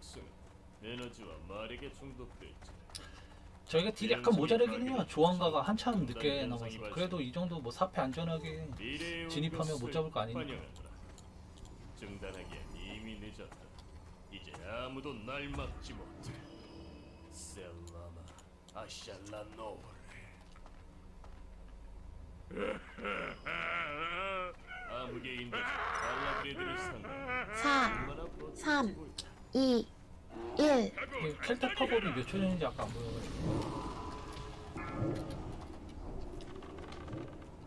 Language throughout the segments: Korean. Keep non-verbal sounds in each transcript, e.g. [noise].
적성은 에너지와 마력에 중독돼 있지. 저희가 딜이 약간 모자르긴 해요. 조항가가 한참 늦게 나와서 그래도 이 정도 뭐 사패 안전하게 미래의 진입하면 못 잡을 거 아니니까. 중단하기엔 이미 늦었다. 이제 아무도 날 막지 못해. 셀라마 아샬라노브레. 아무개인들 발라브레드를 상대. 4, 3, 2, 1. 이게 켈타 커버이 몇 초 전인지 아까 안 보여가지고.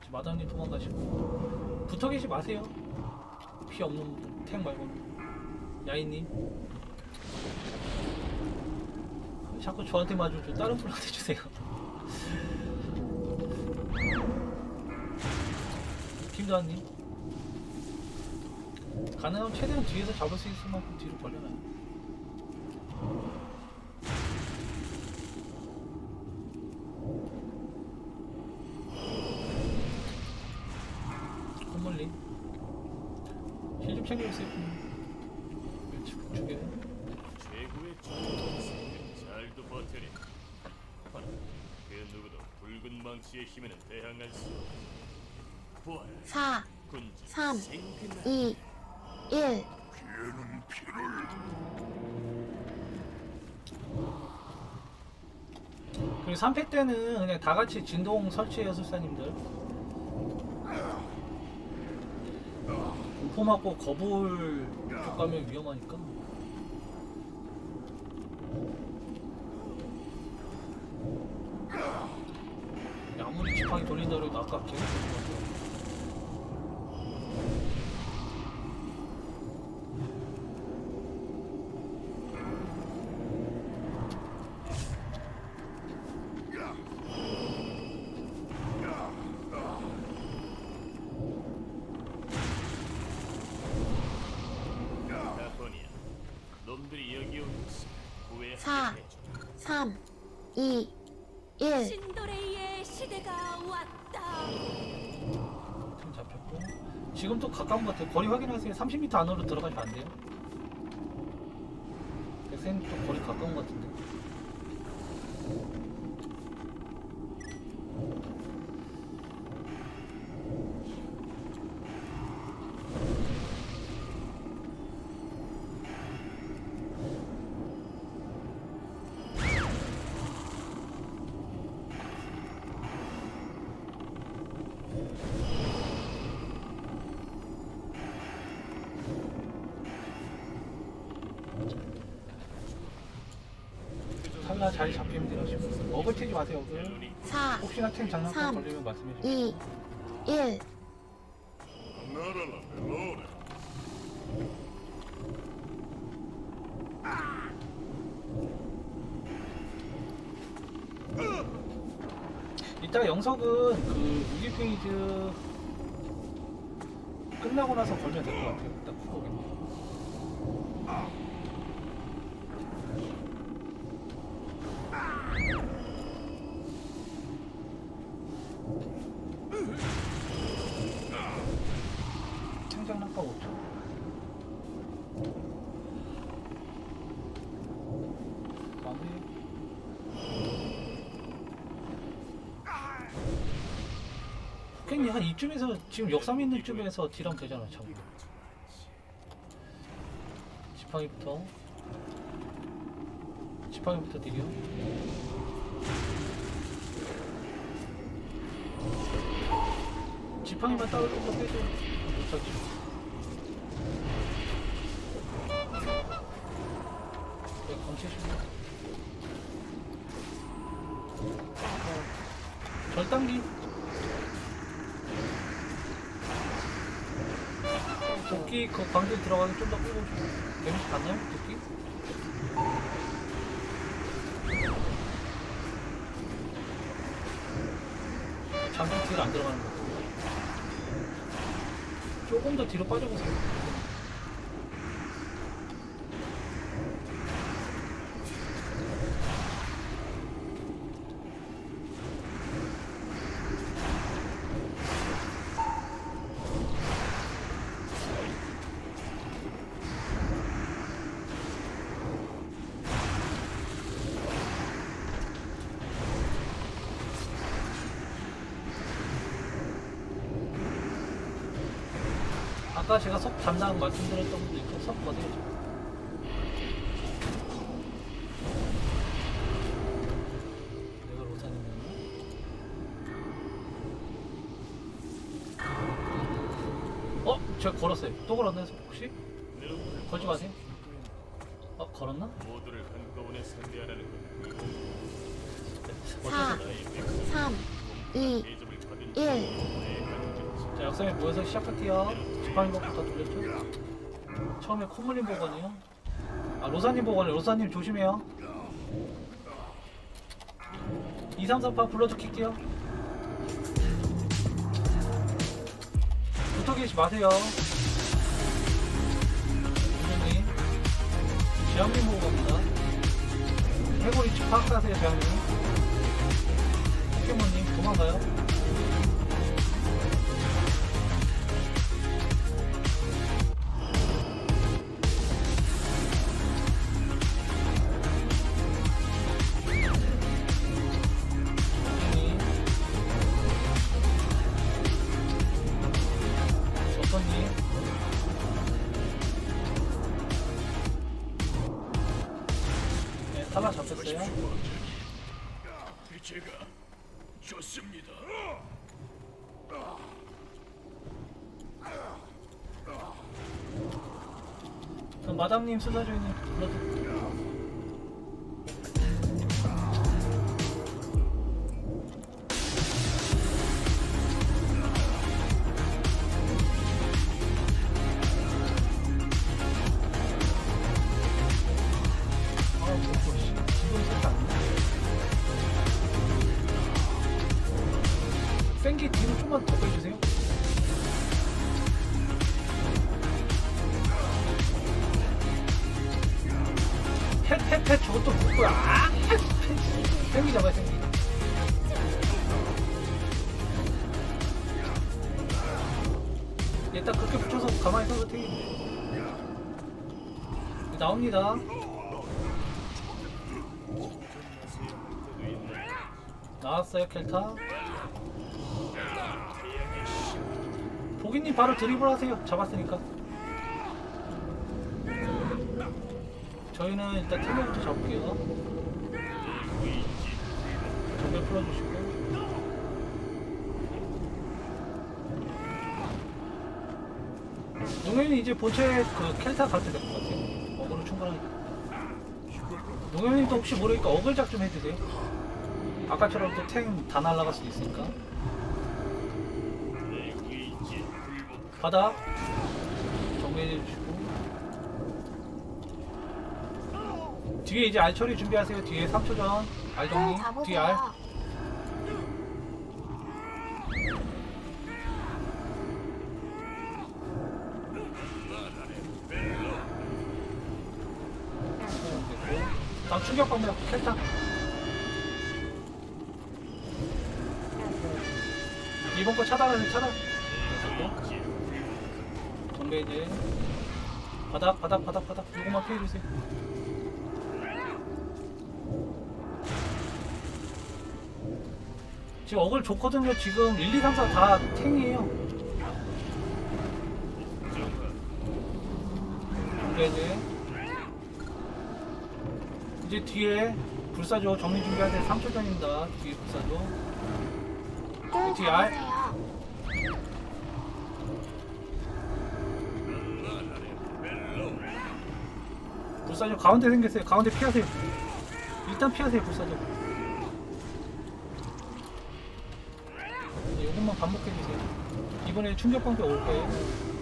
지금 마담님 도망가시고. 붙어 계시 마세요. 피 없는 분들 탱 말고. 야이님. 자꾸 저한테 맞으죠 다른 분한테 주세요. [laughs] 김도환님 가능하면 최대한 뒤에서 잡을 수 있을 만큼 뒤로 벌려놔요 콧물림 힐좀 챙겨주세요. 최고의 잘도 버텨내. 그 누구도 붉은 망치의 힘에는 대항할 수 없다. 부활, 4, 군주, 3, 생근한 2, 1. 그리고 3패 때는 그냥 다 같이 진동 설치해요 술사님들 공포 맞고 거불 쪽 가면 위험하니까 아무리 지팡이 돌린다 그래도 계속 돌린 다코니아. 4, 3, 2, 1. 신도레이의 시대가 왔다. 틈 잡혔고. 지금 또 가까운 것 같아요. 거리 확인하세요. 30m 안으로 들어가면 안 돼요. 그 백센 좀 거리 가까운 것 같은데. 자리 잡히면 되시고 어글 튀지 마세요 어글 4, 혹시나 템 장난감 삼, 걸리면 말씀해 주세요 2, 1. 나라라 멜로레. 이따 영석은 그 무기 페이즈 끝나고 나서 걸면 될 것 같아요 이따 쿨거긴 없죠 마무리 괜히 한 이쯤에서 지금 역삼 있는 쯤에서 딜하면 되잖아 참. 지팡이부터. 지팡이부터 딜이요? 지팡이만 따로 좀더 빼줘 그렇지 네, 검체시고 절단기 도끼 그 광대 들어가게 좀더 끌고 좀 데미지 받나요? 도끼? 잠깐 뒤로 안 들어가는 거. 조금 더 뒤로 빠져보세요. 아까 제가 석 담당 말씀드렸던 분도 있고 석 거든요. 내가 로사님이었나? 어? 제가 걸었어요. 또 걸었나요, 혹시? 걸지 마세요. 어, 걸었나? 모두를 한꺼번에 상대하라는 건 사, 어째서 삼, 이, 대접을 받은 일. 나의 간증이지. 자, 역사에 모여서 시작할게요. 것부터 돌렸죠? 처음에 코물림 보건이요. 아, 로사님 보건이요. 로사님 조심해요. 2, 3, 4파 불러도 킬게요. 붙어 계시 마세요. 선생님. 재앙님 보고 갑니다. 해골 위치 파악하세요, 재앙님. 포켓몬님, 도망가요. 잡혔어요. 제가 좋습니다. 그럼 마담님 수사주인님 불러도 생기 잡아요 생기. 얘 딱 그렇게 붙여서 가만히 서도 되겠네. 나옵니다. 나왔어요 켈타. 보기님 바로 드리블 하세요. 잡았으니까. 저희는 일단 텔레부터 잡을게요. 정글 풀어주시고. 농현이 이제 본체 그 켈타 갈때될것 같아요. 어그로 충분하게. 농현님도 혹시 모르니까 어글작 좀 해주세요. 아까처럼 또 탱 다 날라갈 수 있으니까. 바닥 정리해 주시고 뒤에 이제 알 처리 준비하세요 뒤에 3초 전 알 정리 또 뒤에 알 충격 방면 켈타 이번 거 차단하세요 차단. 정배 이제 바닥 바닥 바닥 바닥. 요거만 피해 주세요. 지금 어글 좋거든요. 지금 1, 2, 3, 4 다 탱이에요. 정배 이제 이제 뒤에 불사조 정리 준비할 때 3초 전입니다 뒤에 불사조 또 뒤에 알. 불사조 가운데 생겼어요. 가운데 피하세요. 일단 피하세요, 불사조. 네, 요것만 반복해 주세요. 이번에 충격 방패 올 거예요.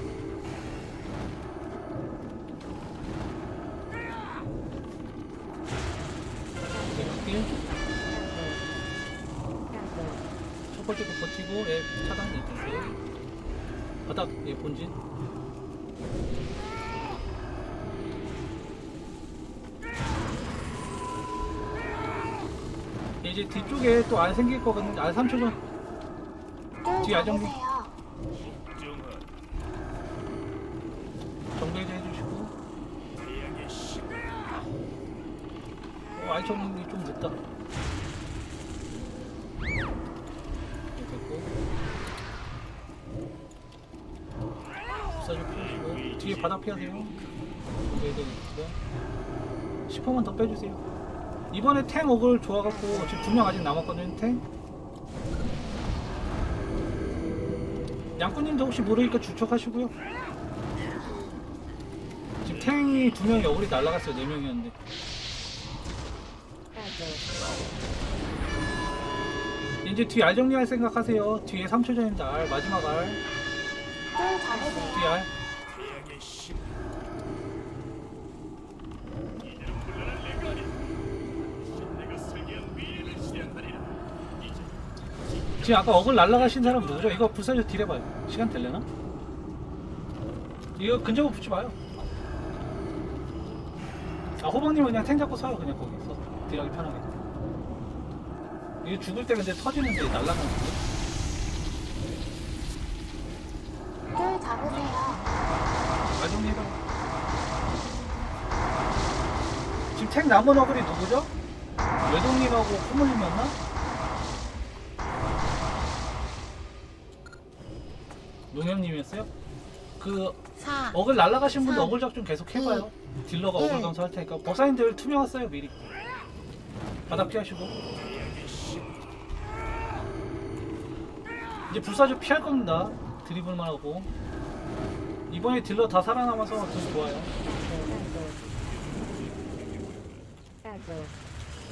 거 버티고, 예, 차단 해 주세요. 바닥, 예, 본진. 이제 뒤쪽에 또 알 생길 거거든요. 알 3초 전. 또 뒤에 알정리. 가보세요. 정한 정배제 해주시고. 어, 알 정리 좀 늦다. 네, 됐고. 부사조 피우시고. 뒤에 바닥 피하세요. 네, 네, 네. 10%만 더 빼주세요. 이번에 탱 어글 좋아갖고 지금 두명 아직 남았거든요, 탱. 양꾼님도 혹시 모르니까 주척하시고요. 지금 탱이 두 명이 어글이 날라갔어요, 네 명이었는데. 이제 뒤 알 정리할 생각하세요. 뒤에 3초 전입니다. 알 마지막 알. 쫄 잡으세요. 뒤 알. 태양의 신 이대로 물러날 내가 아니다 내가 설계한 미래를 실현하리라 이제 지금 아까 어글 날라가신 사람 누구죠? 이거 불사조 딜해봐요. 시간 될려나? 이거 근접을 붙지 마요. 아 호박님은 그냥 탱 잡고 서요. 그냥 거기서 딜하기 편하게. 이거 죽을 때 근데 터지는데 날라가는 거. 쫄 잡으세요. 나중에 해봐. 지금 탱 남은 어글이 누구죠? 외동님하고 코물님이었나? 농협님이었어요? 그 4, 어글 날라가신 분들 삼, 어글 작좀 계속 해봐요. 딜러가 일. 어글 감소할 테니까 법사님들 투명했어요 미리. 바닥 피하시고. 이제 불사조 피할 겁니다. 드리블만 하고. 이번에 딜러 다 살아남아서 더 좋아요.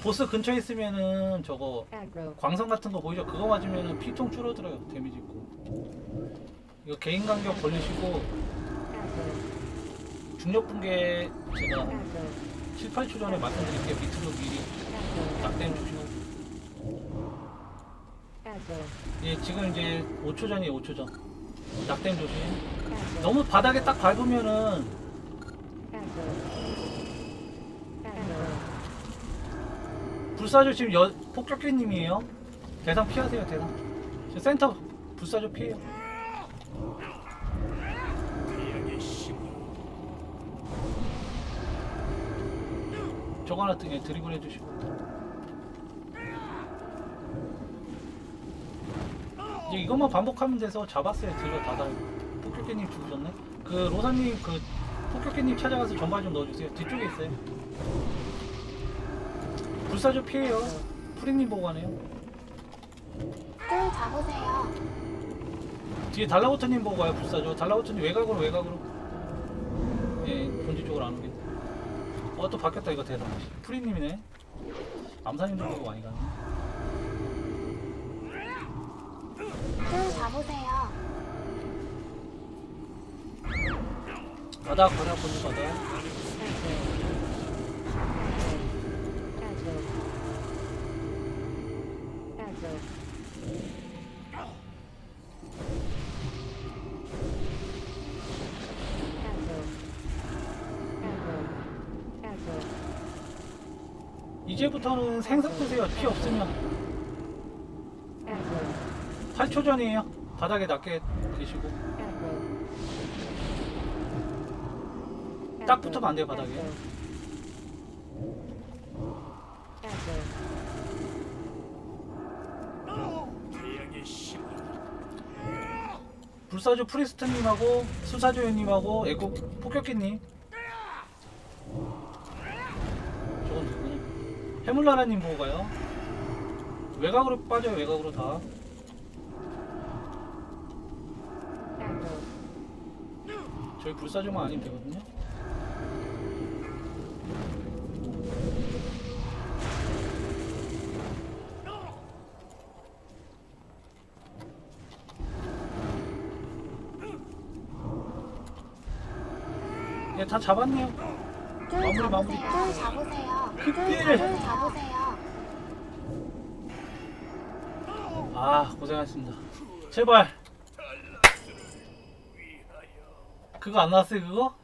보스 근처에 있으면은 저거 광선 같은 거 보이죠? 그거 맞으면은 피통 줄어들어요. 데미지 있고. 이거 개인 간격 걸리시고 중력 붕괴 제가 7, 8초 전에 말씀드릴게요. 밑으로 미리 낙댐 주시고. 예, 지금 이제 5초 전이에요. 5초 전. 낙댐 조심. 너무 바닥에 딱 밟으면은 불사조 지금 여, 폭격기님이에요. 대상 피하세요. 대상. 저 센터 불사조 피해요. 태양의 신 저거 하나 등에 드리블 해주시고. 이제 이것만 반복하면 돼서 잡았어요 딜러 다 달고 폭격기님 죽으셨네? 그 로사님 그 폭격기님 찾아가서 전발 좀 넣어주세요. 뒤쪽에 있어요. 불사조 피해요. 프리님 보고 가네요. 쫄 잡으세요. 뒤에 달라고트님 보고 가요 불사조. 달라고트님 외곽으로 외곽으로. 예 본지 쪽으로 안 오게 어 또 바뀌었다 이거 대단 프리님이네 암사님도 보고 많이 가네 쫄 잡으세요. 바닥 바닥 본지 바닥 이제부터는 생석 드세요 피 없으면 8초 전이에요. 바닥에 낮게 계시고. 딱 붙으면 안 돼요 바닥에. 불사조 프리스트님하고 수사조연님하고 에코 폭격기님 저건 누구냐 해물나라님 보고 가요 외곽으로 빠져요 외곽으로 다 저희 불사조만 아니면 되거든요 예, 다 잡았네요 쫄 마무리, 마무리. 잡으세요. 쫄 잡으세요. 잡으세요. 아 고생하셨습니다 제발 그거 안 나왔어요 그거?